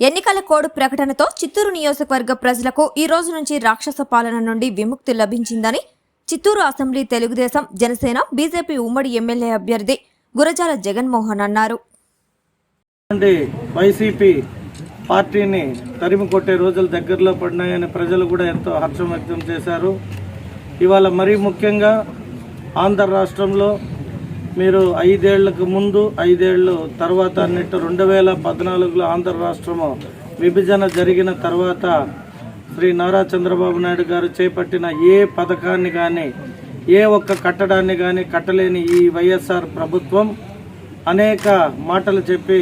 ఎన్నికల కోడ్ ప్రకటనతో చిత్తూరు నియోజకవర్గ ప్రజలకు ఈ రోజు నుంచి రాక్షస పాలన నుండి విముక్తి లభించిందని చిత్తూరు అసెంబ్లీ తెలుగుదేశం జనసేన బీజేపీ ఉమ్మడి ఎమ్మెల్యే అభ్యర్థి గురజాల జగన్మోహన్ అన్నారు. వైసీపీ పార్టీని తరిమి కొట్టే రోజులు దగ్గరలో పడినాయని ప్రజలు కూడా ఎంతో హర్షం వ్యక్తం చేశారు. ఇవాళ మరీ ముఖ్యంగా ఆంధ్ర రాష్ట్రంలో మీరు ఐదేళ్ళకు ముందు ఐదేళ్ళు తర్వాత అన్నట్టు రెండు వేల పద్నాలుగులో ఆంధ్ర రాష్ట్రము విభజన జరిగిన తర్వాత శ్రీ నారా చంద్రబాబు నాయుడు గారు చేపట్టిన ఏ పథకాన్ని కానీ ఏ ఒక్క కట్టడాన్ని కానీ కట్టలేని ఈ వైఎస్ఆర్ ప్రభుత్వం అనేక మాటలు చెప్పి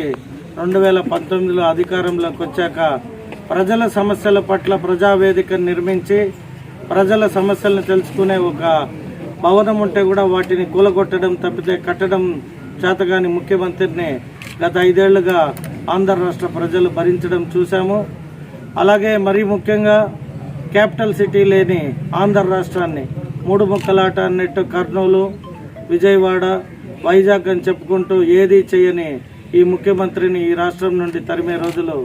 రెండు వేల పంతొమ్మిదిలో అధికారంలోకి వచ్చాక ప్రజల సమస్యల పట్ల ప్రజావేదిక నిర్మించి ప్రజల సమస్యలను తెలుసుకునే ఒక భవనం ఉంటే కూడా వాటిని కూలగొట్టడం తప్పితే కట్టడం చేతగాని ముఖ్యమంత్రిని గత ఐదేళ్ళుగా ఆంధ్ర రాష్ట్ర ప్రజలు భరించడం చూశాము. అలాగే మరీ ముఖ్యంగా క్యాపిటల్ సిటీ లేని ఆంధ్ర రాష్ట్రాన్ని మూడు ముక్కలాట అన్నట్టు కర్నూలు విజయవాడ వైజాగ్ అని చెప్పుకుంటూ ఏదీ చేయని ఈ ముఖ్యమంత్రిని ఈ రాష్ట్రం నుండి తరిమే రోజులు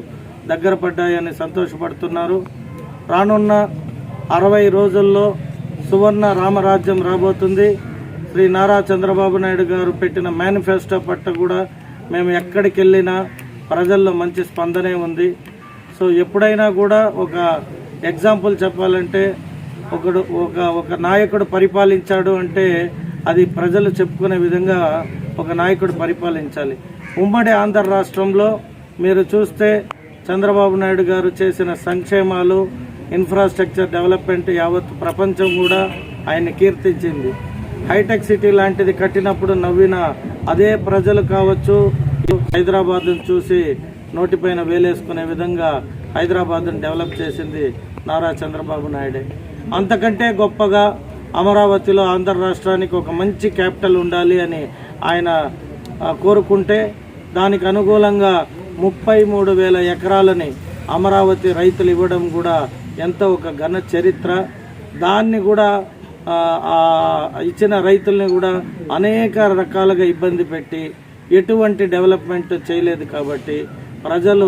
దగ్గర పడ్డాయని సంతోషపడుతున్నారు. రానున్న అరవై రోజుల్లో సువర్ణ రామరాజ్యం రాబోతుంది. శ్రీ నారా చంద్రబాబు నాయుడు గారు పెట్టిన మేనిఫెస్టో పట్ల కూడా మేము ఎక్కడికి వెళ్ళినా ప్రజల్లో మంచి స్పందనే ఉంది. సో ఎప్పుడైనా కూడా ఒక ఎగ్జాంపుల్ చెప్పాలంటే ఒకడు ఒక ఒక నాయకుడు పరిపాలించాడు అంటే అది ప్రజలు చెప్పుకునే విధంగా ఒక నాయకుడు పరిపాలించాలి. ఉమ్మడి ఆంధ్ర రాష్ట్రంలో మీరు చూస్తే చంద్రబాబు నాయుడు గారు చేసిన సంక్షేమాలు ఇన్ఫ్రాస్ట్రక్చర్ డెవలప్మెంట్ యావత్ ప్రపంచం కూడా ఆయన కీర్తించింది. హైటెక్ సిటీ లాంటిది కట్టినప్పుడు నవ్విన అదే ప్రజలు కావచ్చు హైదరాబాద్ను చూసి నోటిపైన వేలేసుకునే విధంగా హైదరాబాద్ను డెవలప్ చేసింది నారా చంద్రబాబు నాయుడే. అంతకంటే గొప్పగా అమరావతిలో ఆంధ్ర రాష్ట్రానికి ఒక మంచి క్యాపిటల్ ఉండాలి అని ఆయన కోరుకుంటే దానికి అనుకూలంగా ముప్పై మూడు వేల ఎకరాలని అమరావతి రైతులు ఇవ్వడం కూడా ఎంత ఒక ఘన చరిత్ర. దాన్ని కూడా ఇచ్చిన రైతుల్ని కూడా అనేక రకాలుగా ఇబ్బంది పెట్టి ఎటువంటి డెవలప్మెంట్ చేయలేదు కాబట్టి ప్రజలు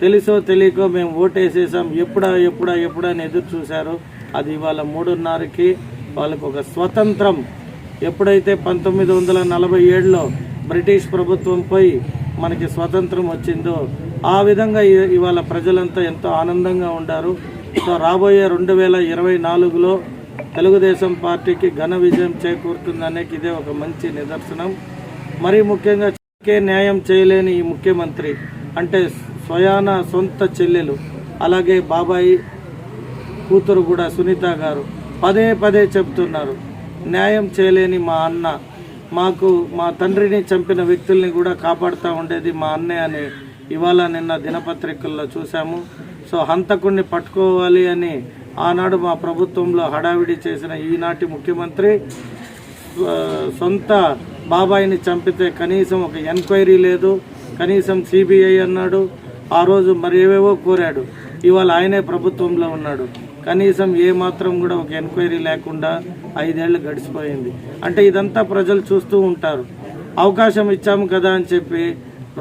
తెలుసో తెలియకో మేము ఓటేసేసాం. ఎప్పుడా ఎప్పుడా ఎప్పుడా అని ఎదురు చూశారు. అది ఇవాళ మూడున్నరకి వాళ్ళకు ఒక స్వతంత్రం. ఎప్పుడైతే పంతొమ్మిది వందల నలభై ఏడులో బ్రిటిష్ ప్రభుత్వం పోయి మనకి స్వతంత్రం వచ్చిందో ఆ విధంగా ఇవాళ ప్రజలంతా ఎంతో ఆనందంగా ఉండారు. సో రాబోయే రెండు వేల ఇరవై నాలుగులో తెలుగుదేశం పార్టీకి ఘన విజయం చేకూరుతుందనే ఇదే ఒక మంచి నిదర్శనం. మరీ ముఖ్యంగా న్యాయం చేయలేని ఈ ముఖ్యమంత్రి అంటే స్వయాన సొంత చెల్లెలు అలాగే బాబాయి కూతురు కూడా సునీత గారు పదే పదే చెప్తున్నారు న్యాయం చేయలేని మా అన్న మాకు మా తండ్రిని చంపిన వ్యక్తుల్ని కూడా కాపాడుతూ ఉండేది మా అన్నయ్య అని ఇవాళ నిన్న దినపత్రికల్లో చూసాము సో హంతకుణ్ణి పట్టుకోవాలి అని ఆనాడు మా ప్రభుత్వంలో హడావిడి చేసిన ఈనాటి ముఖ్యమంత్రి సొంత బాబాయిని చంపితే కనీసం ఒక ఎంక్వైరీ లేదు. కనీసం సిబిఐ అన్నాడు. ఆ రోజు మరి ఏవేవో కోరాడు. ఇవాళ ఆయనే ప్రభుత్వంలో ఉన్నాడు. కనీసం ఏ మాత్రం కూడా ఒక ఎంక్వైరీ లేకుండా ఐదేళ్ళు గడిచిపోయింది. అంటే ఇదంతా ప్రజలు చూస్తూ ఉంటారు. అవకాశం ఇచ్చాము కదా అని చెప్పి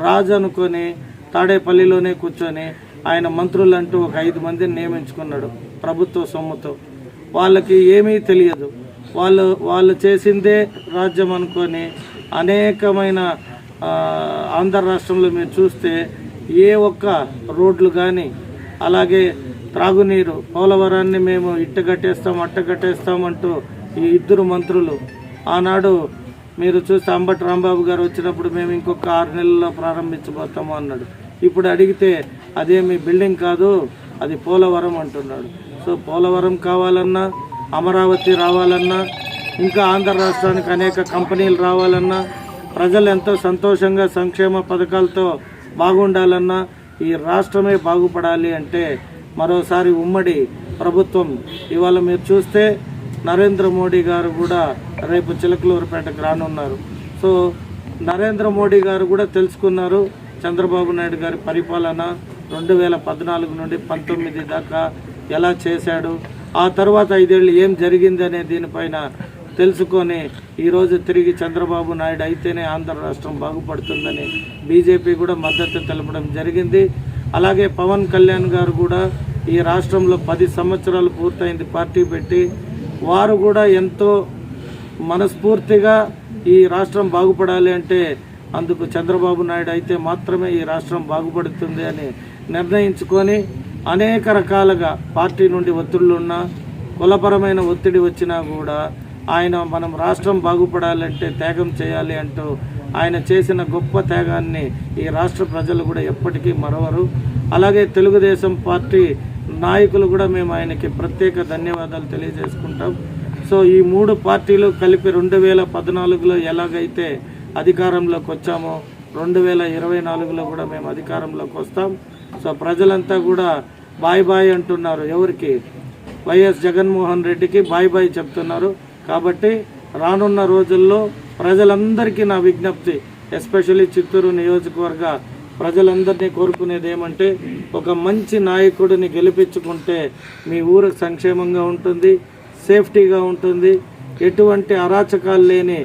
రాజు అనుకొని తాడేపల్లిలోనే కూర్చొని ఆయన మంత్రులంటూ ఒక ఐదు మందిని నియమించుకున్నాడు ప్రభుత్వ సొమ్ముతో. వాళ్ళకి ఏమీ తెలియదు. వాళ్ళు వాళ్ళు చేసిందే రాజ్యం అనుకొని అనేకమైన ఆంధ్ర రాష్ట్రంలో మీరు చూస్తే ఏ ఒక్క రోడ్లు కానీ అలాగే త్రాగునీరు పోలవరాన్ని మేము ఇట్టగట్టేస్తాం అట్టగట్టేస్తామంటూ అట్ట కట్టేస్తాం అంటూ ఈ ఇద్దరు మంత్రులు. ఆనాడు మీరు చూస్తే అంబటి రాంబాబు గారు వచ్చినప్పుడు మేము ఇంకొక ఆరు నెలల్లో ప్రారంభించబోతాము అన్నాడు. ఇప్పుడు అడిగితే అదేమి బిల్డింగ్ కాదు అది పోలవరం అంటున్నాడు. సో పోలవరం కావాలన్నా అమరావతి రావాలన్నా ఇంకా ఆంధ్ర రాష్ట్రానికి అనేక కంపెనీలు రావాలన్నా ప్రజలు ఎంతో సంతోషంగా సంక్షేమ పథకాలతో బాగుండాలన్నా ఈ రాష్ట్రమే బాగుపడాలి అంటే మరోసారి ఉమ్మడి ప్రభుత్వం. ఇవాళ మీరు చూస్తే నరేంద్ర మోడీ గారు కూడా రేపు చిలకలూరుపేటకు రానున్నారు. సో నరేంద్ర మోడీ గారు కూడా తెలుసుకున్నారు చంద్రబాబు నాయుడు గారి పరిపాలన రెండు వేల పద్నాలుగు నుండి పంతొమ్మిది దాకా ఎలా చేశాడు ఆ తర్వాత ఐదేళ్ళు ఏం జరిగింది అనే దీనిపైన తెలుసుకొని ఈరోజు తిరిగి చంద్రబాబు నాయుడు అయితేనే ఆంధ్ర రాష్ట్రం బాగుపడుతుందని బీజేపీ కూడా మద్దతు తెలపడం జరిగింది. అలాగే పవన్ కళ్యాణ్ గారు కూడా ఈ రాష్ట్రంలో పది సంవత్సరాలు పూర్తయింది పార్టీ పెట్టి వారు కూడా ఎంతో మనస్ఫూర్తిగా ఈ రాష్ట్రం బాగుపడాలి అంటే అందుకు చంద్రబాబు నాయుడు అయితే మాత్రమే ఈ రాష్ట్రం బాగుపడుతుంది అని నిర్ణయించుకొని అనేక రకాలుగా పార్టీ నుండి ఒత్తిళ్ళున్నా కులపరమైన ఒత్తిడి వచ్చినా కూడా ఆయన మనం రాష్ట్రం బాగుపడాలంటే త్యాగం చేయాలి అంటూ ఆయన చేసిన గొప్ప త్యాగాన్ని ఈ రాష్ట్ర ప్రజలు కూడా ఎప్పటికీ మరవరు. అలాగే తెలుగుదేశం పార్టీ నాయకులు కూడా మేము ఆయనకి ప్రత్యేక ధన్యవాదాలు తెలియజేసుకుంటాం. సో ఈ మూడు పార్టీలు కలిపి రెండు వేల పద్నాలుగులో ఎలాగైతే అధికారంలోకి వచ్చామో రెండు వేల ఇరవై నాలుగులో కూడా మేము అధికారంలోకి వస్తాం. సో ప్రజలంతా కూడా బాయ్ బాయ్ అంటున్నారు ఎవరికి? వైఎస్ జగన్మోహన్ రెడ్డికి బాయ్ బాయ్ చెప్తున్నారు. కాబట్టి రానున్న రోజుల్లో ప్రజలందరికీ నా విజ్ఞప్తి ఎస్పెషల్లీ చిత్తూరు నియోజకవర్గ ప్రజలందరినీ కోరుకునేది ఏమంటే ఒక మంచి నాయకుడిని గెలిపించుకుంటే మీ ఊరు సంక్షేమంగా ఉంటుంది సేఫ్టీగా ఉంటుంది ఎటువంటి అరాచకాలు లేని